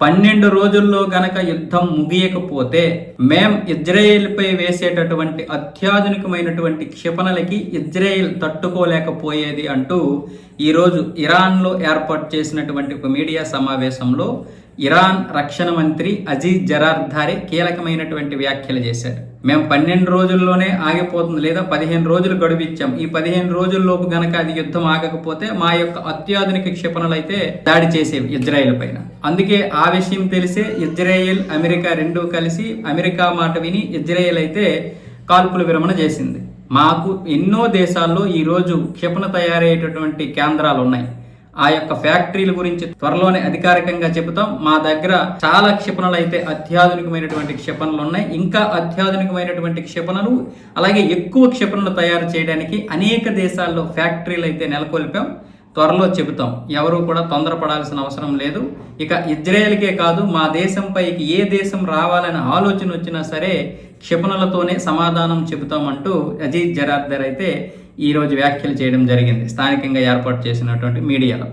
పన్నెండు రోజుల్లో గనక యుద్ధం ముగియకపోతే మేం ఇజ్రాయేల్పై వేసేటటువంటి అత్యాధునికమైనటువంటి క్షిపణలకి ఇజ్రాయెల్ తట్టుకోలేకపోయేది అంటూ ఈరోజు ఇరాన్లో ఏర్పాటు చేసినటువంటి ఒక మీడియా సమావేశంలో ఇరాన్ రక్షణ మంత్రి అజీజ్ జరార్ధారి కీలకమైనటువంటి వ్యాఖ్యలు చేశారు. మేము పన్నెండు రోజుల్లోనే ఆగిపోతుంది లేదా పదిహేను రోజులు గడువు ఇచ్చాం ఈ పదిహేను రోజుల్లోపు గనక అది యుద్ధం ఆగకపోతే మా యొక్క అత్యాధునిక క్షిపణులు అయితే దాడి చేసేవి ఇజ్రాయెల్ పైన. అందుకే ఆ విషయం తెలిసే ఇజ్రాయెల్ అమెరికా రెండూ కలిసి అమెరికా మాట విని ఇజ్రాయెల్ అయితే కాల్పుల విరమణ చేసింది. మాకు ఎన్నో దేశాల్లో ఈరోజు క్షిపణ తయారయ్యేటటువంటి కేంద్రాలు ఉన్నాయి ఆ యొక్క ఫ్యాక్టరీల గురించి త్వరలోనే అధికారికంగా చెబుతాం. మా దగ్గర చాలా క్షిపణులు అయితే అత్యాధునికమైనటువంటి క్షిపణులు ఉన్నాయి ఇంకా అత్యాధునికమైనటువంటి క్షిపణులు అలాగే ఎక్కువ క్షిపణులు తయారు చేయడానికి అనేక దేశాల్లో ఫ్యాక్టరీలు అయితే నెలకొల్పాం. త్వరలో చెబుతాం. ఎవరు కూడా తొందరపడాల్సిన అవసరం లేదు. ఇక ఇజ్రాయెల్కే కాదు మా దేశంపైకి ఏ దేశం రావాలనే ఆలోచన వచ్చినా సరే క్షిపణులతోనే సమాధానం చెబుతామంటూ అజీజ్ జరార్దర్ అయితే ఈరోజు వ్యాఖ్యలు చేయడం జరిగింది. స్థానికంగా ఏర్పాటు చేసినటువంటి మీడియాలో.